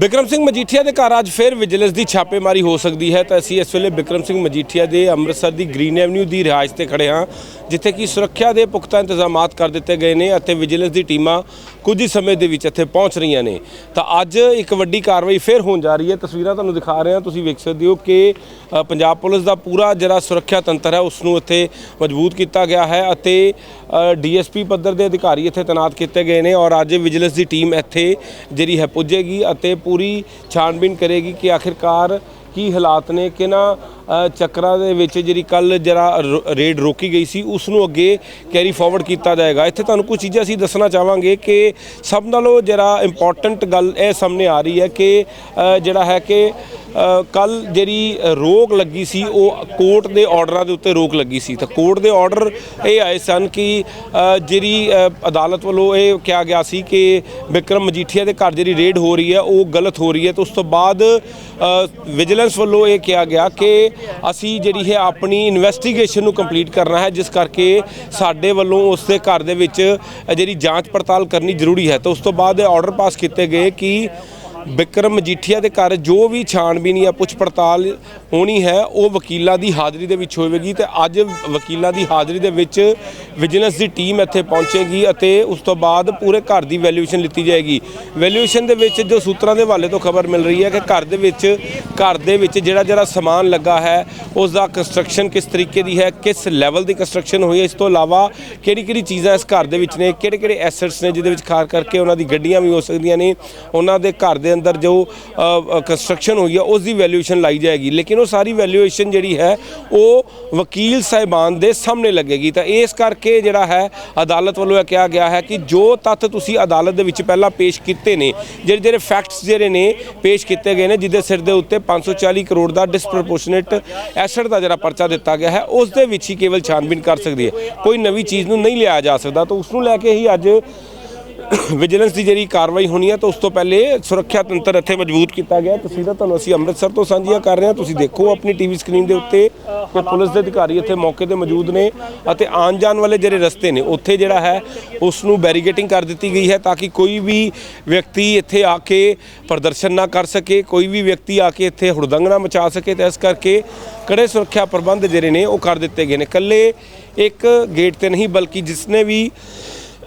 ਬਿਕਰਮ ਸਿੰਘ ਮਜੀਠੀਆ ਦੇ ਘਰ ਅੱਜ ਫਿਰ ਵਿਜੀਲੈਂਸ ਦੀ ਛਾਪੇਮਾਰੀ ਹੋ ਸਕਦੀ ਹੈ। ਤਾਂ ਅਸੀਂ ਇਸ ਵੇਲੇ ਬਿਕਰਮ ਸਿੰਘ ਮਜੀਠੀਆ ਦੇ ਅੰਮ੍ਰਿਤਸਰ ਦੀ ਗ੍ਰੀਨ ਐਵਨਿਊ ਦੀ ਰਿਹਾਇਸ਼ ਤੇ ਖੜੇ ਹਾਂ, ਜਿੱਥੇ ਕਿ ਸੁਰੱਖਿਆ ਦੇ ਪੁਖਤਾ ਇੰਤਜ਼ਾਮਾਤ ਕਰ ਦਿੱਤੇ ਗਏ ਨੇ ਅਤੇ ਵਿਜੀਲੈਂਸ ਦੀ ਟੀਮਾਂ ਕੁਝ ਹੀ ਸਮੇਂ ਦੇ ਵਿੱਚ ਇੱਥੇ ਪਹੁੰਚ ਰਹੀਆਂ ਨੇ। ਤਾਂ ਅੱਜ ਇੱਕ ਵੱਡੀ ਕਾਰਵਾਈ ਫਿਰ ਹੋਣ ਜਾ ਰਹੀ ਹੈ। ਤਸਵੀਰਾਂ ਤੁਹਾਨੂੰ ਦਿਖਾ ਰਹੇ ਹਾਂ। ਤੁਸੀਂ ਵੇਖ ਸਕਦੇ ਹੋ ਕਿ ਪੰਜਾਬ ਪੁਲਿਸ ਦਾ ਪੂਰਾ ਜਿਹੜਾ ਸੁਰੱਖਿਆ ਤੰਤਰ ਹੈ ਉਸ ਨੂੰ ਇੱਥੇ ਮਜ਼ਬੂਤ ਕੀਤਾ ਗਿਆ ਹੈ ਅਤੇ ਡੀਐਸਪੀ ਪੱਧਰ ਦੇ ਅਧਿਕਾਰੀ ਇੱਥੇ ਤਾਇਨਾਤ ਕੀਤੇ ਗਏ ਨੇ ਔਰ ਅੱਜ ਵਿਜੀਲੈਂਸ ਦੀ ਟੀਮ ਇੱਥੇ ਜਿਹੜੀ ਹੈ ਪੁੱਜੇਗੀ ਅਤੇ ਪੂਰੀ ਛਾਣਬੀਨ ਕਰੇਗੀ ਕਿ ਆਖਿਰਕਾਰ ਕੀ ਹਾਲਾਤ ਨੇ, ਕਿਹਨਾਂ ਚੱਕਰਾਂ ਦੇ ਵਿੱਚ ਜਿਹੜੀ ਕੱਲ ਜਿਹੜਾ ਰੋ- ਰੇਡ ਰੋਕੀ ਗਈ ਸੀ ਉਸ ਨੂੰ ਅੱਗੇ ਕੈਰੀ ਫਾਰਵਰਡ ਕੀਤਾ ਜਾਏਗਾ। ਇੱਥੇ ਤੁਹਾਨੂੰ ਕੁਝ ਚੀਜ਼ਾਂ ਅਸੀਂ ਦੱਸਣਾ ਚਾਹਾਂਗੇ ਕਿ ਸਭ ਨਾਲੋਂ ਜਿਹੜਾ ਇੰਪੋਰਟੈਂਟ ਗੱਲ ਇਹ ਸਾਹਮਣੇ ਆ ਰਹੀ ਹੈ ਕਿ ਜਿਹੜਾ ਹੈ ਕਿ ਕੱਲ ਜਿਹੜੀ ਰੋਕ ਲੱਗੀ ਸੀ, ਉਹ ਕੋਰਟ ਦੇ ਆਰਡਰਾਂ ਦੇ ਉੱਤੇ ਰੋਕ ਲੱਗੀ ਸੀ। ਤਾਂ ਕੋਰਟ ਦੇ ਆਰਡਰ ਇਹ ਆਏ ਸਨ ਕਿ ਜਿਹੜੀ ਅਦਾਲਤ ਵੱਲੋਂ ਇਹ ਕਿਹਾ ਗਿਆ ਸੀ ਕਿ ਵਿਕਰਮ ਮਜੀਠੀਆ ਦੇ ਘਰ ਜਿਹੜੀ ਰੇਡ ਹੋ ਰਹੀ ਹੈ, ਉਹ ਗਲਤ ਹੋ ਰਹੀ ਹੈ। ਤੇ ਉਸ ਤੋਂ ਬਾਅਦ ਵਿਜੀਲੈਂਸ ਵੱਲੋਂ ਇਹ ਕਿਹਾ ਗਿਆ ਕਿ ਅਸੀਂ ਜਿਹੜੀ ਹੈ ਆਪਣੀ ਇਨਵੈਸਟੀਗੇਸ਼ਨ ਨੂੰ ਕੰਪਲੀਟ ਕਰਨਾ ਹੈ, ਜਿਸ ਕਰਕੇ ਸਾਡੇ ਵੱਲੋਂ ਉਸ ਦੇ ਘਰ ਦੇ ਵਿੱਚ ਜਿਹੜੀ ਜਾਂਚ ਪੜਤਾਲ ਕਰਨੀ ਜ਼ਰੂਰੀ ਹੈ। ਤਾਂ ਉਸ ਤੋਂ ਬਾਅਦ ਇਹ ਆਰਡਰ ਪਾਸ ਕੀਤੇ ਗਏ ਕਿ ਬਿਕਰਮ ਮਜੀਠੀਆ ਦੇ ਘਰ ਜੋ ਵੀ ਛਾਣਬੀਨ ਜਾਂ ਪੁੱਛ ਪੜਤਾਲ ਹੋਣੀ ਹੈ, ਉਹ ਵਕੀਲਾਂ ਦੀ ਹਾਜ਼ਰੀ ਦੇ ਵਿੱਚ ਹੋਵੇਗੀ ਤੇ ਅੱਜ ਵਕੀਲਾਂ ਦੀ ਹਾਜ਼ਰੀ ਦੇ ਵਿੱਚ ਵਿਜੀਲੈਂਸ ਦੀ ਟੀਮ ਇੱਥੇ ਪਹੁੰਚੇਗੀ ਅਤੇ ਉਸ ਤੋਂ ਬਾਅਦ ਪੂਰੇ ਘਰ ਦੀ ਵੈਲਿਊਏਸ਼ਨ ਲਿੱਤੀ ਜਾਏਗੀ। ਵੈਲਿਊਏਸ਼ਨ ਦੇ ਵਿੱਚ ਜੋ ਸੂਤਰਾਂ ਦੇ ਹਵਾਲੇ ਤੋਂ ਖਬਰ ਮਿਲ ਰਹੀ ਹੈ ਕਿ ਘਰ ਦੇ ਵਿੱਚ, ਘਰ ਦੇ ਵਿੱਚ ਜਿਹੜਾ ਜਿਹੜਾ ਸਮਾਨ ਲੱਗਾ ਹੈ ਉਸ ਦਾ ਕੰਸਟਰਕਸ਼ਨ ਕਿਸ ਤਰੀਕੇ ਦੀ ਹੈ, ਕਿਸ ਲੈਵਲ ਦੀ ਕੰਸਟਰਕਸ਼ਨ ਹੋਈ ਹੈ, ਇਸ ਤੋਂ ਇਲਾਵਾ ਕਿਹੜੀ ਕਿਹੜੀ ਚੀਜ਼ਾਂ ਇਸ ਘਰ ਦੇ ਵਿੱਚ ਨੇ ਕਿਹੜੇ ਕਿਹੜੇ ਐਸੈਟਸ ਨੇ ਜਿਹਦੇ ਵਿੱਚ ਖਾਸ ਕਰਕੇ ਉਹਨਾਂ ਦੀ ਗੱਡੀਆਂ ਵੀ ਹੋ ਸਕਦੀਆਂ ਨੇ, ਉਹਨਾਂ ਦੇ ਘਰ ਦੇ ਅੰਦਰ ਜੋ ਕੰਸਟਰਕਸ਼ਨ ਹੋਈ ਹੈ ਉਸ ਦੀ ਵੈਲਿਊਏਸ਼ਨ ਲਾਈ ਜਾਏਗੀ। ਲੇਕਿਨ ਉਹ ਸਾਰੀ ਵੈਲਿਊਏਸ਼ਨ ਜਿਹੜੀ ਹੈ, ਉਹ ਵਕੀਲ ਸਾਹਿਬਾਨ ਦੇ ਸਾਹਮਣੇ ਲੱਗੇਗੀ। ਤਾਂ ਇਸ ਕਰਕੇ ਜਿਹੜਾ ਹੈ, ਅਦਾਲਤ ਵੱਲੋਂ ਇਹ ਕਿਹਾ ਗਿਆ ਹੈ ਕਿ ਜੋ ਤੱਥ ਤੁਸੀਂ ਅਦਾਲਤ ਦੇ ਵਿੱਚ ਪਹਿਲਾਂ ਪੇਸ਼ ਕੀਤੇ ਨੇ, ਜਿਹੜੇ ਜਿਹੜੇ ਫੈਕਟਸ ਜਿਹੜੇ ਨੇ, ਪੇਸ਼ ਕੀਤੇ ਗਏ ਨੇ, ਜਿਹਦੇ ਸਿਰ ਦੇ ਉੱਤੇ 540 ਕਰੋੜ ਦਾ ਡਿਸਪ੍ਰੋਪੋਰਸ਼ਨੇਟ ਐਸਟ ਦਾ ਜਿਹੜਾ ਪਰਚਾ ਦਿੱਤਾ ਗਿਆ ਹੈ ਉਸ ਦੇ ਵਿੱਚ ਹੀ ਕੇਵਲ ਛਾਨਬੀਨ ਕਰ ਸਕਦੀ ਹੈ। ਕੋਈ ਨਵੀਂ ਚੀਜ਼ ਨੂੰ ਨਹੀਂ ਲਿਆ ਜਾ ਸਕਦਾ, ਤਾਂ ਉਸ ਨੂੰ ਲੈ ਕੇ ਹੀ ਅੱਜ ਵਿਜੀਲੈਂਸ ਦੀ ਜਿਹੜੀ ਕਾਰਵਾਈ ਹੋਣੀ ਹੈ ਤਾਂ ਉਸ ਤੋਂ ਪਹਿਲੇ ਸੁਰੱਖਿਆ ਤੰਤਰ ਇੱਥੇ ਮਜ਼ਬੂਤ ਕੀਤਾ ਗਿਆ। ਤਸਵੀਰਾਂ ਤੁਹਾਨੂੰ ਅਸੀਂ ਅੰਮ੍ਰਿਤਸਰ ਤੋਂ ਸਾਂਝੀਆਂ ਕਰ ਰਹੇ ਹਾਂ। ਤੁਸੀਂ ਦੇਖੋ ਆਪਣੀ ਟੀਵੀ ਸਕਰੀਨ ਦੇ ਉੱਤੇ ਕਿ ਪੁਲਿਸ ਦੇ ਅਧਿਕਾਰੀ ਇੱਥੇ ਮੌਕੇ ਤੇ ਮੌਜੂਦ ਨੇ ਅਤੇ ਆਉਣ ਜਾਣ ਵਾਲੇ ਜਿਹੜੇ ਰਸਤੇ ਨੇ, ਉੱਥੇ ਜਿਹੜਾ ਹੈ ਉਸ ਨੂੰ ਬੈਰੀਗੇਟਿੰਗ ਕਰ ਦਿੱਤੀ ਗਈ ਹੈ ਤਾਂ ਕਿ ਕੋਈ ਵੀ ਵਿਅਕਤੀ ਇੱਥੇ ਆ ਕੇ ਪ੍ਰਦਰਸ਼ਨ ਨਾ ਕਰ ਸਕੇ, ਕੋਈ ਵੀ ਵਿਅਕਤੀ ਆ ਕੇ ਇੱਥੇ ਹੁੜਦੰਗ ਨਾ ਮਚਾ ਸਕੇ ਤਾਂ ਇਸ ਕਰਕੇ ਕੜੇ ਸੁਰੱਖਿਆ ਪ੍ਰਬੰਧ ਜਿਹੜੇ ਨੇ ਉਹ ਕਰ ਦਿੱਤੇ ਗਏ ਨੇ। ਇਕੱਲੇ ਇੱਕ ਗੇਟ ਤੇ ਨਹੀਂ, ਬਲਕਿ ਜਿਸਨੇ ਵੀ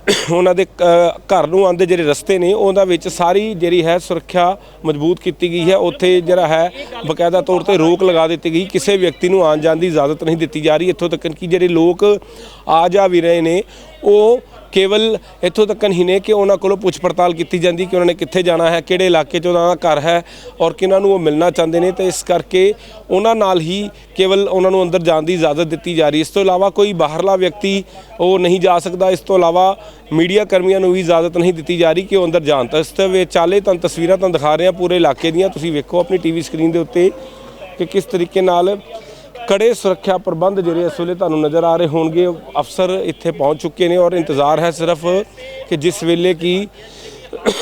ਉਹਨਾਂ ਦੇ ਅ, ਘਰ ਨੂੰ ਆਉਂਦੇ ਜਿਹੜੇ ਰਸਤੇ ਨੇ ਉਹਨਾਂ ਵਿੱਚ ਸਾਰੀ ਜਿਹੜੀ ਹੈ ਸੁਰੱਖਿਆ ਮਜ਼ਬੂਤ ਕੀਤੀ ਗਈ ਹੈ। ਉੱਥੇ ਜਿਹੜਾ ਹੈ ਬਕਾਇਦਾ ਤੌਰ ਤੇ ਰੋਕ ਲਗਾ ਦਿੱਤੀ ਗਈ। ਕਿਸੇ ਵਿਅਕਤੀ ਨੂੰ ਆਉਣ ਜਾਣ ਦੀ ਇਜਾਜ਼ਤ ਨਹੀਂ ਦਿੱਤੀ ਜਾ ਰਹੀ। ਇੱਥੋਂ ਤੱਕ ਕਿ ਜਿਹੜੇ ਲੋਕ ਆ ਜਾ ਵੀ ਰਹੇ ਨੇ ਉਹ ਕੇਵਲ ਇੱਥੋਂ ਤੱਕ ਹੀ ਨੇ ਕਿ ਉਹਨਾਂ ਕੋਲੋਂ ਪੁੱਛ ਪੜਤਾਲ ਕੀਤੀ ਜਾਂਦੀ ਕਿ ਉਹਨਾਂ ਨੇ ਕਿੱਥੇ ਜਾਣਾ ਹੈ, ਕਿਹੜੇ ਇਲਾਕੇ 'ਚ ਉਹਨਾਂ ਦਾ ਘਰ ਹੈ ਔਰ ਕਿਹਨਾਂ ਨੂੰ ਉਹ ਮਿਲਣਾ ਚਾਹੁੰਦੇ ਨੇ ਤੇ ਇਸ ਕਰਕੇ ਉਹਨਾਂ ਨਾਲ ਹੀ ਕੇਵਲ ਉਹਨਾਂ ਨੂੰ ਅੰਦਰ ਜਾਣ ਦੀ ਇਜਾਜ਼ਤ ਦਿੱਤੀ ਜਾ ਰਹੀ ਇਸ ਤੋਂ ਇਲਾਵਾ ਕੋਈ ਬਾਹਰਲਾ ਵਿਅਕਤੀ ਉਹ ਨਹੀਂ ਜਾ ਸਕਦਾ। ਇਸ ਤੋਂ ਇਲਾਵਾ ਮੀਡੀਆ ਕਰਮੀਆਂ ਨੂੰ ਵੀ ਇਜਾਜ਼ਤ ਨਹੀਂ ਦਿੱਤੀ ਜਾ ਰਹੀ ਕਿ ਉਹ ਅੰਦਰ ਜਾਣ। ਤਾਂ ਇਸ 'ਤੇ ਵਿਚਾਲੇ ਤੁਹਾਨੂੰ ਤਸਵੀਰਾਂ ਤੁਹਾਨੂੰ ਦਿਖਾ ਰਹੇ ਹਾਂ ਪੂਰੇ ਇਲਾਕੇ ਦੀਆਂ। ਤੁਸੀਂ ਵੇਖੋ ਆਪਣੀ ਟੀਵੀ ਸਕਰੀਨ ਦੇ ਉੱਤੇ ਕਿ ਕਿਸ ਤਰੀਕੇ ਨਾਲ ਕੜੇ ਸੁਰੱਖਿਆ ਪ੍ਰਬੰਧ ਜਿਹੜੇ ਇਸ ਵੇਲੇ ਤੁਹਾਨੂੰ ਨਜ਼ਰ ਆ ਰਹੇ ਹੋਣਗੇ ਅਫਸਰ ਇੱਥੇ ਪਹੁੰਚ ਚੁੱਕੇ ਨੇ ਔਰ ਇੰਤਜ਼ਾਰ ਹੈ ਸਿਰਫ ਕਿ ਜਿਸ ਵੇਲੇ ਕੀ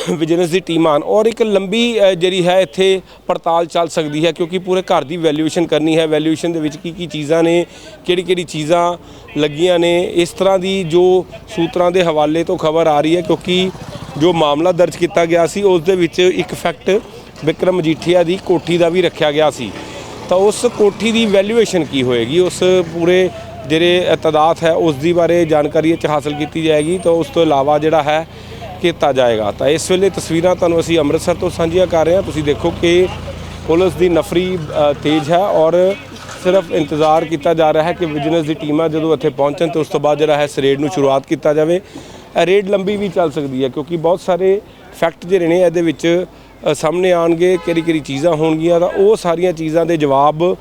ਵਿਜੀਲੈਂਸ ਦੀ ਟੀਮ ਆਣ ਔਰ ਇੱਕ ਲੰਬੀ ਜਿਹੜੀ ਹੈ ਇੱਥੇ ਪੜਤਾਲ ਚੱਲ ਸਕਦੀ ਹੈ ਕਿਉਂਕਿ ਪੂਰੇ ਘਰ ਦੀ ਵੈਲਿਊਏਸ਼ਨ ਕਰਨੀ ਹੈ। ਵੈਲਿਊਏਸ਼ਨ ਦੇ ਵਿੱਚ ਕੀ ਕੀ ਚੀਜ਼ਾਂ ਨੇ, ਕਿਹੜੀ ਕਿਹੜੀ ਚੀਜ਼ਾਂ ਲੱਗੀਆਂ ਨੇ, ਇਸ ਤਰ੍ਹਾਂ ਦੀ ਜੋ ਸੂਤਰਾਂ ਦੇ ਹਵਾਲੇ ਤੋਂ ਖਬਰ ਆ ਰਹੀ ਹੈ ਕਿਉਂਕਿ ਜੋ ਮਾਮਲਾ ਦਰਜ ਕੀਤਾ ਗਿਆ ਸੀ, ਉਸ ਦੇ ਵਿੱਚ ਇੱਕ ਫੈਕਟ ਵਿਕਰਮ ਮਜੀਠੀਆ ਦੀ ਕੋਠੀ ਦਾ ਵੀ ਰੱਖਿਆ ਗਿਆ ਸੀ। ਤਾਂ ਉਸ ਕੋਠੀ ਦੀ ਵੈਲਿਊਏਸ਼ਨ ਕੀ ਹੋਏਗੀ? ਉਸ ਪੂਰੇ ਜਿਹੜੇ ਤਦਾਦ ਹੈ, ਉਸ ਦੀ ਬਾਰੇ ਜਾਣਕਾਰੀ ਇਹ 'ਚ ਹਾਸਲ ਕੀਤੀ ਜਾਏਗੀ। ਤਾਂ ਉਸ ਤੋਂ ਇਲਾਵਾ ਜਿਹੜਾ ਹੈ, ਕੀਤਾ ਜਾਏਗਾ। ਤਾਂ ਇਸ ਵੇਲੇ ਤਸਵੀਰਾਂ ਤੁਹਾਨੂੰ ਅਸੀਂ ਅੰਮ੍ਰਿਤਸਰ ਤੋਂ ਸਾਂਝੀਆਂ ਕਰ ਰਹੇ ਹਾਂ। ਤੁਸੀਂ ਦੇਖੋ ਕਿ ਪੁਲਿਸ ਦੀ ਨਫਰੀ ਤੇਜ਼ ਹੈ ਔਰ ਸਿਰਫ ਇੰਤਜ਼ਾਰ ਕੀਤਾ ਜਾ ਰਿਹਾ ਹੈ ਕਿ ਵਿਜੀਲੈਂਸ ਦੀ ਟੀਮਾਂ ਜਦੋਂ ਇੱਥੇ ਪਹੁੰਚਣ ਤੇ ਉਸ ਤੋਂ ਬਾਅਦ ਜਿਹੜਾ ਹੈ, ਇਸ ਰੇਡ ਨੂੰ ਸ਼ੁਰੂਆਤ ਕੀਤਾ ਜਾਵੇ। ਰੇਡ ਲੰਬੀ ਵੀ ਚੱਲ ਸਕਦੀ ਹੈ ਕਿਉਂਕਿ ਬਹੁਤ ਸਾਰੇ ਫੈਕਟ ਜਿਹੜੇ ਨੇ, ਇਹਦੇ ਵਿੱਚ ਸਾਹਮਣੇ ਆਣਗੇ ਕਿਹੜੀ ਕਿਹੜੀ ਚੀਜ਼ਾਂ ਹੋਣਗੀਆਂ ਤਾਂ ਉਹ ਸਾਰੀਆਂ ਚੀਜ਼ਾਂ ਦੇ ਜਵਾਬ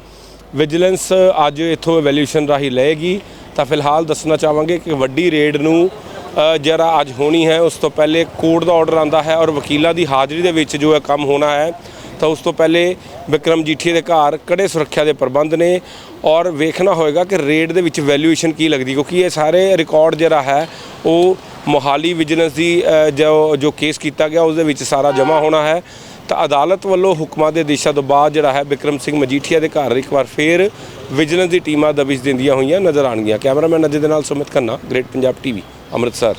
ਵਿਜੀਲੈਂਸ ਅੱਜ ਇਥੋਂ ਵੈਲਿਊਸ਼ਨ ਰਾਹੀਂ ਲਏਗੀ। ਤਾਂ ਫਿਲਹਾਲ ਦੱਸਣਾ ਚਾਹਾਂਗੇ ਕਿ ਵੱਡੀ ਰੇਡ ਨੂੰ ਅ, ਜਿਹੜਾ ਅੱਜ ਹੋਣੀ ਹੈ ਉਸ ਤੋਂ ਪਹਿਲੇ ਕੋਰਟ ਦਾ ਆਰਡਰ ਆਂਦਾ ਹੈ ਔਰ ਵਕੀਲਾਂ ਦੀ ਹਾਜ਼ਰੀ ਦੇ ਵਿੱਚ ਜੋ ਹੈ ਕੰਮ ਹੋਣਾ ਹੈ ਤਾਂ ਉਸ ਤੋਂ ਪਹਿਲੇ ਵਿਕਰਮ ਜੀਠੀ ਦੇ ਘਰ ਕੜੇ ਸੁਰੱਖਿਆ ਦੇ ਪ੍ਰਬੰਧ ਨੇ ਔਰ ਵੇਖਣਾ ਹੋਏਗਾ ਕਿ ਰੇਡ ਦੇ ਵਿੱਚ ਵੈਲਿਊਏਸ਼ਨ ਕੀ ਲੱਗਦੀ, ਕਿਉਂਕਿ ਇਹ ਸਾਰੇ ਰਿਕਾਰਡ ਜਿਹੜਾ ਹੈ, ਉਹ ਮੋਹਾਲੀ ਵਿਜੀਲੈਂਸ ਦੀ ਜੋ ਜੋ ਕੇਸ ਕੀਤਾ ਗਿਆ, ਉਸ ਦੇ ਵਿੱਚ ਸਾਰਾ ਜਮ੍ਹਾਂ ਹੋਣਾ ਹੈ। ਤਾਂ ਅਦਾਲਤ ਵੱਲੋਂ ਹੁਕਮਾਂ ਦੇ ਦਿਸ਼ਾ ਤੋਂ ਬਾਅਦ ਜਿਹੜਾ ਹੈ ਬਿਕਰਮ ਸਿੰਘ ਮਜੀਠੀਆ ਦੇ ਘਰ ਇੱਕ ਵਾਰ ਫੇਰ ਵਿਜੀਲੈਂਸ ਦੀ ਟੀਮਾਂ ਦਬਿਸ਼ ਦਿੰਦੀਆਂ ਹੋਈਆਂ ਨਜ਼ਰ ਆਣਗੀਆਂ ਕੈਮਰਾਮੈਨ ਅਜੇ ਦੇ ਨਾਲ ਸੁਮਿਤ ਖੰਨਾ ਗ੍ਰੇਟ ਪੰਜਾਬ ਟੀਵੀ ਅੰਮ੍ਰਿਤਸਰ।